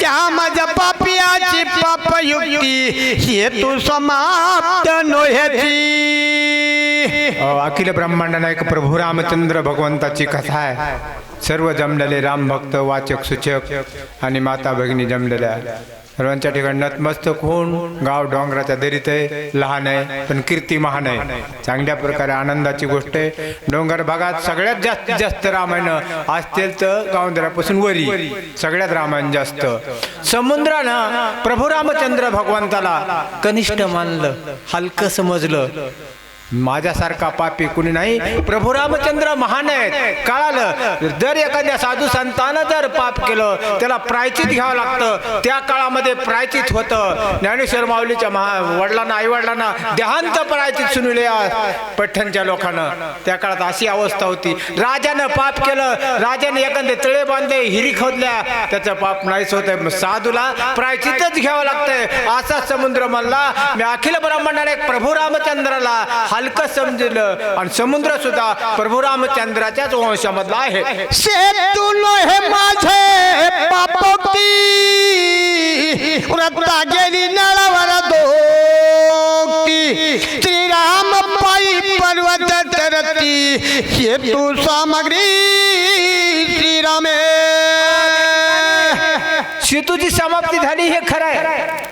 त्या माझ्या पापियाची पापयुक्ती हेतू समाप्त नोह्याची अखिल ब्रह्मांडाला एक प्रभू रामचंद्र भगवंताची कथा आहे. सर्व जमलेले राम भक्त वाचक सूचक आणि माता भगिनी जमलेल्या सर्वांच्या ठिकाणी नतमस्तक होऊन गाव डोंगराच्या दरीत आहे लहान आहे पण कीर्ती महान आहे. चांगल्या प्रकारे आनंदाची गोष्ट आहे. डोंगर भागात सगळ्यात जास्तीत जास्त रामायण असतील तर गावदऱ्यापासून वरी. सगळ्यात रामायण जास्त. समुद्रानं प्रभू रामचंद्र भगवंताला कनिष्ठ मानलं हलकं समजलं. माझ्यासारखा पापी कुणी नाही. प्रभू रामचंद्र महान आहेत. कळालं जर एखाद्या साधू संतानं जर पाप केलं त्याला प्रायचित घ्यावं लागतं. त्या काळामध्ये प्रायचित होतं. ज्ञानेश्वर माऊलीच्या महा वडिलांना आई वडिलांना देहांत प्रायचित सुनले पैठणच्या लोकांना. त्या काळात अशी अवस्था होती. राजानं पाप केलं. राजाने एखादे तळे बांधले हिरी खोदल्या. त्याचं पाप नाहीच होत साधूला प्रायचितच घ्यावं लागतंय. असा समुद्र म्हणला मी अखिल ब्रह्मांडाने प्रभू रामचंद्राला हलकं समजलं. आणि समुद्र सुद्धा प्रभू रामचंद्राच्याच वंशामधला आहे. हे माझे पापोक्ती व्रता गेली नळावर दोक्ती श्रीराम पायी पर्वत तरती हेतू सामग्री श्रीरामे. शेतूची समाप्ती झाली हे खरं आहे.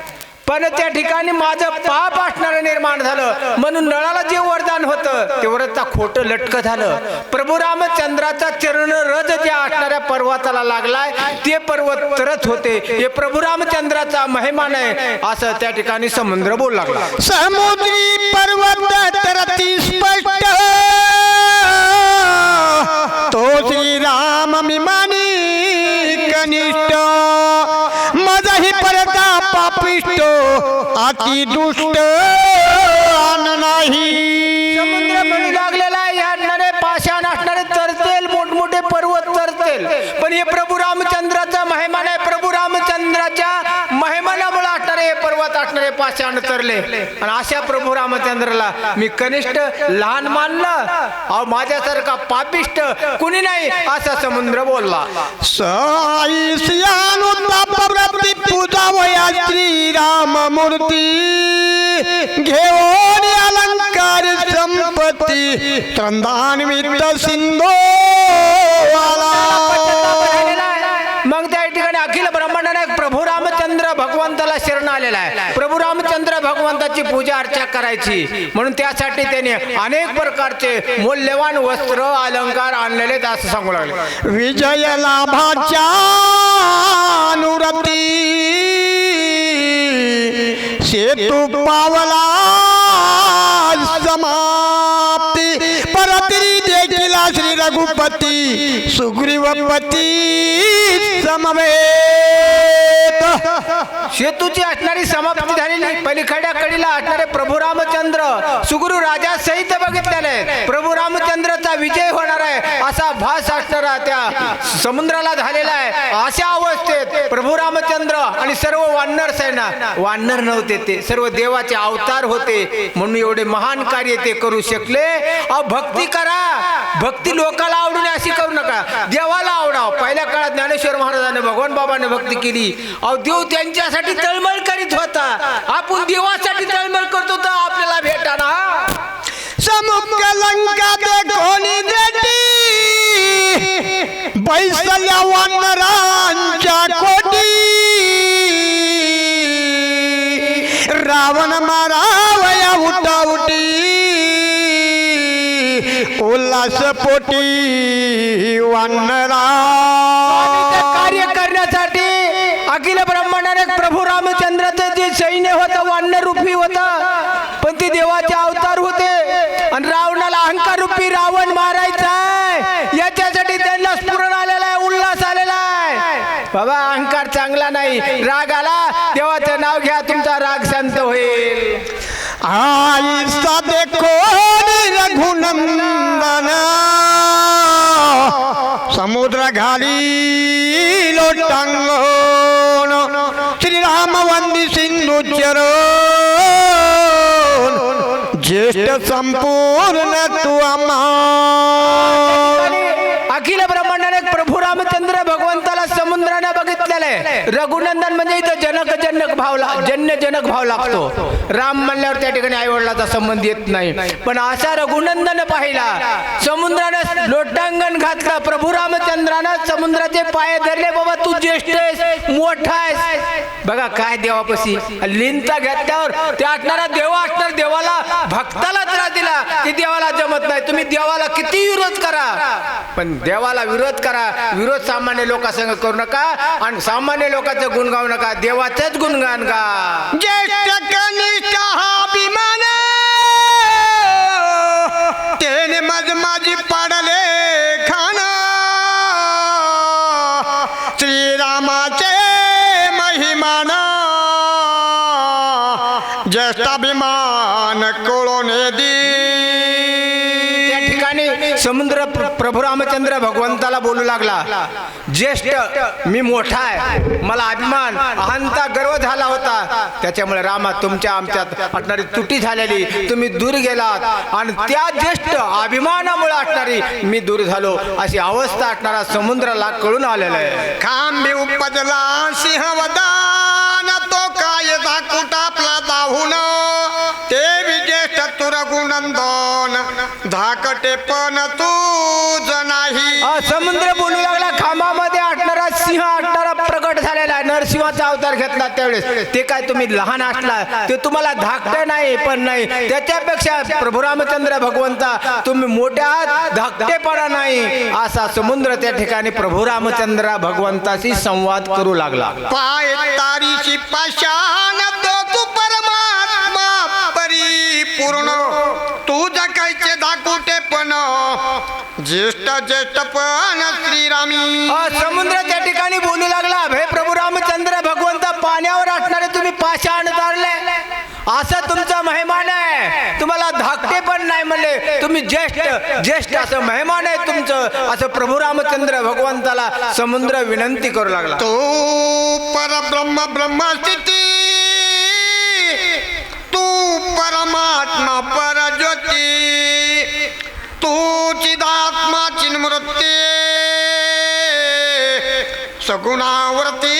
पण त्या ठिकाणी माझं पाप असणारं निर्माण झालं. म्हणून नळाला जे वरदान होतं ते वरचा खोटं लटकं झालं. प्रभू रामचंद्राचा चरण रज ज्या असणाऱ्या पर्वताला लागलाय ते पर्वत तरत होते. हे प्रभू रामचंद्राचा महिमान आहे असं त्या ठिकाणी समुद्र बोल लागला. समुद्री पर्वत तरती स्पष्ट. तो श्रीराम मी मानी अति दुष्ट आन नाही. समुद्र म्हणू लागलेला आहे या असणारे पाषाण असणारे तरतेल मोठमोठे पर्वत तरतेल पण हे प्रभू रामचंद्राचा महिमान आहे प्रभू रामचंद्राच्या महिमानामुळे असणारे हे पर्वत असणारे पाषाण तरले आणि अशा प्रभू रामचंद्राला मी कनिष्ठ लहान मानलं. अहो माझ्यासारखा पापिष्ट कुणी नाही असा समुद्र बोलला. श्रीराम मूर्ती घेऊन अलंकार संपत्ती त्रंदान्वित सिंधो आला मग त्या ठिकाणी अखिल ब्रह्मांडाने प्रभू रामचंद्र भगवंताला शरण आलेला आहे. प्रभू रामचंद्र भगवंताची पूजा अर्चा करायची. म्हणून त्यासाठी त्याने अनेक प्रकारचे मौल्यवान वस्त्र अलंकार आणलेले असं सांगू लागले. विजय लाभाच्या अनुरती. सेतू पावला समाप्ती. परतरी देखील श्री रघुपती सुग्रीवपती समवेत. शेतूची असणारी समाप्ती झालेली पलीकडच्या कडीला असणारे प्रभू रामचंद्र सुगुरु राजा सहित बघितलेले प्रभू रामचंद्रचा विजय होणार आहे असा भास असणारा त्या समुद्राला झालेला आहे. अशा अवस्थेत प्रभू रामचंद्र आणि सर्व वानर सैना वानर नव्हते ते सर्व देवाचे अवतार होते. म्हणून एवढे महान कार्य ते करू शकले. अहो भक्ती करा. भक्ती लोकाला आवडून अशी करू नका. देवाला पहिल्या काळात ज्ञानेश्वर महाराजांनी भगवान बाबाने भक्ती केली. अहो देव त्यांच्यासाठी तळमळ करीत होता. आपण देवासाठी तळमळ करतो तर आपल्याला भेटाना. समुख लंका कोणी देती. बैसल्या वानरांच्या कोटी. रावण मारावया उठाउटी उल्हास पोटी वानरा कार्य करण्यासाठी अखिल ब्रह्मांडाने प्रभू रामचंद्राचं जे सैन्य होतं वानर रूपी होतं. पण ते देवाचे अवतार होते. आणि रावणाला अहंकार रूपी रावण मारायचा आहे. याच्यासाठी त्यांना स्फुरण आलेला आहे उल्हास आलेला आहे. बाबा अहंकार चांगला नाही. राग आला देवाचं नाव घ्या तुमचा राग शांत होईल. आई साधे रघुनंदन समुद्र घाली लोटांग श्रीराम वंदी सिंधू चरण ज्येष्ठ संपूर्ण तू आम्हा अखिल ब्रह्मांडाने प्रभू रामचंद्र भगवंताला रघुनंदन म्हणजे इथं जनक जनक भाव ला- जन्य जनक भाव लागतो. राम म्हणल्यावर त्या ठिकाणी आई वडिलाचा संबंध येत नाही. पण असा रघुनंदन पाहिला. समुद्रानं लोटांगण घातलं. प्रभू रामचंद्रानं समुद्राचे पाय धरले. बाबा तू ज्येष्ठ आहेस मोठा आहेस. बघा काय देवापशी लिंता घेतल्यावर ते असणारा देवा असणार. देवाला भक्ताला त्रास दिला. की देवाला जमत नाही. तुम्ही देवाला किती विरोध करा. पण देवाला विरोध करा. विरोध सामान्य लोकांसंग करू नका आणि सामान्य लोकांचं गुण गाऊ नका. देवाचंच गुणगान गा. ज्येष्ठ कनिष्ठ हा अभिमान तेने मज माझी पाडले खान. श्रीरामाचे महिमान. ज्येष्ठ अभिमान कळून दी समुद्र प्र- प्रभू रामचंद्र भगवंताला बोलू लागला ज्येष्ठ मी मोठा आहे. मला अभिमान अहंता गर्व झाला होता. त्याच्यामुळे रामा तुमच्या आमच्यात असणारी तुटी झालेली. तुम्ही दूर गेलात. आणि त्या ज्येष्ठ अभिमानामुळे असणारी मी दूर झालो. अशी अवस्था असणारा समुद्राला कळून आलेला आहे. खांबी उपजला सिंहवदान तो काय धाकूट आपला दाहून? तुरगुनंदन धाकटे पण तूच नाही समुद्र बोलू लागला खांबामध्ये असणारा सिंह असणारा प्रकट झालेला आहे. नरसिंहाचा अवतार घेतला त्यावेळेस. ते काय तुम्ही लहान असला ते तुम्हाला धाकटे नाही पण नाही. त्याच्यापेक्षा प्रभू रामचंद्र भगवंता तुम्ही मोठ्या आहात धाकटेपणा नाही. असा समुद्र त्या ठिकाणी प्रभू रामचंद्र भगवंताशी संवाद करू लागला. पाय तारीशी पाशान तू परमात्मा परिपूर्ण तू जगायचे धाकुटे पण. ज्येष्ठ ज्येष्ठ पण श्रीरामी. समुद्र त्या ठिकाणी बोलू लागला. हे प्रभू रामचंद्र भगवंत पाण्यावर असणारे तुम्ही पाषाण तारले असं तुमचा मेहमान आहे. तुम्हाला धाकटे पण नाही म्हणले. तुम्ही ज्येष्ठ ज्येष्ठ असं मेहमान आहे तुमचं. असं प्रभू रामचंद्र भगवंताला समुद्र विनंती करू लागला. तू परब्रह्म ब्रह्मस्थिती तू परमात्मा परज्योती तू चिदात्मा चिन्मृत्ते सगुणावरती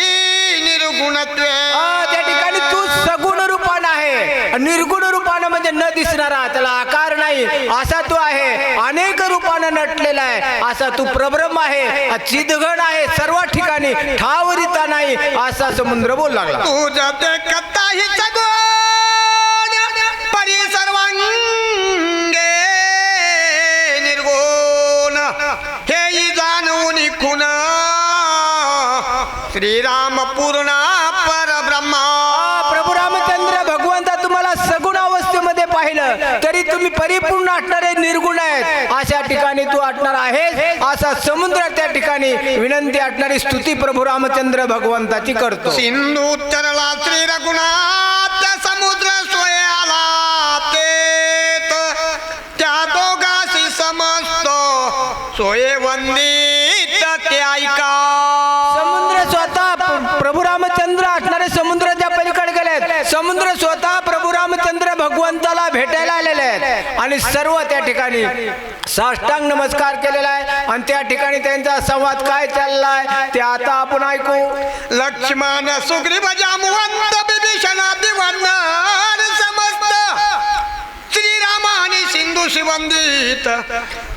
निर्गुणत्वे. हा, त्या ठिकाणी तू सगुण रूपान आहे. निर्गुण रूपानं म्हणजे न दिसणारा त्याला आकार नाही. असा तू आहे. अनेक रूपानं नटलेला आहे. असा तू प्रब्रह्म आहे. चिदघन आहे. सर्व ठिकाणी ठावरिता नाही. असा समुद्र बोल लागला. तुझ ते कथाही सगुण परी श्रीराम पूर्ण परब्रह्मा प्रभू रामचंद्र भगवंता तुम्हाला सगुण अवस्थेमध्ये पाहिलं तरी तुम्ही परिपूर्ण असणारे निर्गुण आहेत. अशा ठिकाणी तू असणार आहेस असा समुद्र त्या ठिकाणी विनंती असणारी स्तुती प्रभू रामचंद्र भगवंताची करतो. सिंधू तरला श्री रघुनाथ समुद्र सोयाला तेत. त्या दोघाशी समजतो सोये वंदित आणि सर्व त्या ठिकाणी साष्टांग नमस्कार केलेला आहे. आणि त्या ठिकाणी त्यांचा संवाद काय चाललाय ते आता आपण ऐकू. लक्ष्मण सुग्रीव जामवंत विभीषण दिवंदर समस्त. श्रीराम आणि सिंधू शिवंदित.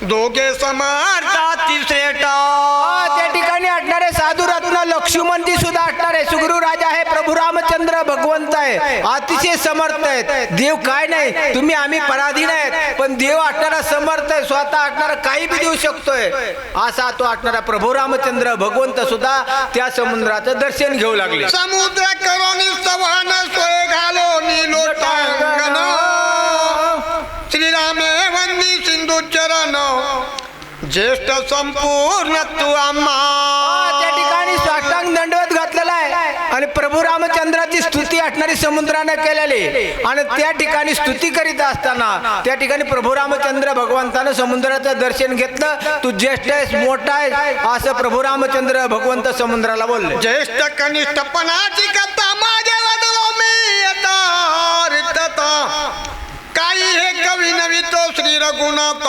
दोघे समर्थाती श्रेष्ठ. हा, त्या ठिकाणी असणारे साधू रत्न लक्ष्मणजी सुद्धा असणारे सुग्रीव राजा आहे प्रभू रामचंद्र भगवंत आहे. अतिशय समर्थ आहेत. देव काय नाही. तुम्ही आम्ही पराधीन आहेत. पण देव असणारा समर्थ आहे. स्वतः असणारा काही बी देऊ शकतोय. असा तो असणारा प्रभू रामचंद्र भगवंत सुद्धा त्या समुद्राचं दर्शन घेऊ लागले. समुद्र करोनी श्रीरामे वंदी सिंधू चरण ज्येष्ठ संपूर्ण तू आम्हा केलेली. आणि त्या ठिकाणी स्तुती करीत असताना त्या ठिकाणी प्रभू रामचंद्र भगवंतानं समुद्राचं दर्शन घेतलं. तू ज्येष्ठ आहेस मोठा आहेस असं प्रभू रामचंद्र भगवंत समुद्राला बोलले. ज्येष्ठ कनिष्ठपणाची कथा माझ्या काही हे कवी नवी तो श्री रघुनाथ.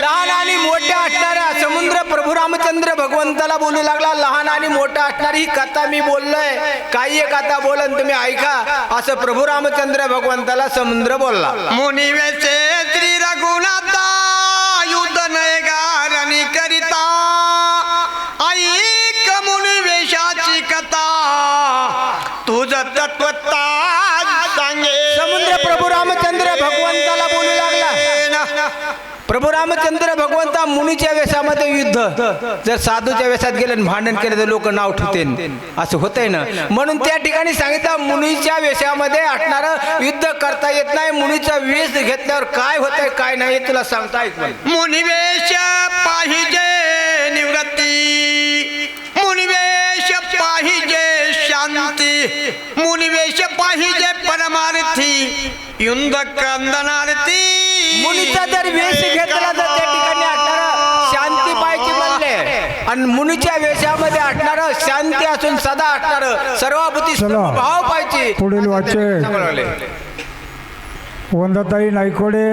लहान आणि मोठ्या असणाऱ्या समुद्र प्रभू रामचंद्र भगवंताला बोलू लागला लहान आणि मोठा असणारी ही कथा मी बोललोय. काही एक कथा बोलन तुम्ही ऐका. असं प्रभू रामचंद्र भगवंताला समुद्र बोलला. मुनिवेचे श्री रघुनाथा युद्ध नयगारणी प्रभू रामचंद्र भगवंता मुनीच्या वेशामध्ये युद्ध. जर साधूच्या वेशात गेले आणि भांडण केलं तर लोक नाव ठेवते असं होतंय ना. म्हणून त्या ठिकाणी सांगितलं मुनीच्या वेशामध्ये असणारं युद्ध करता येत नाही. मुनीचा वेश घेतल्यावर काय होतंय काय नाही तुला सांगता येत नाही. मुनिवेश पाहिजे निवृत्ती. मुनिवेश पाहिजे शांती. मुनिवेश पाहिजे परमार्थी. युंद कंदनार्थी मुनीचा जर वेश घेतला तर त्या ठिकाणी असणारं शांती पाहिजे म्हणले आणि मुनीच्या वेशामध्ये असणारं शांती असून सदा असणारं सर्वाभूती चला. भाव पाहिजे पुढील वाचक. वंदाताई नायकोडे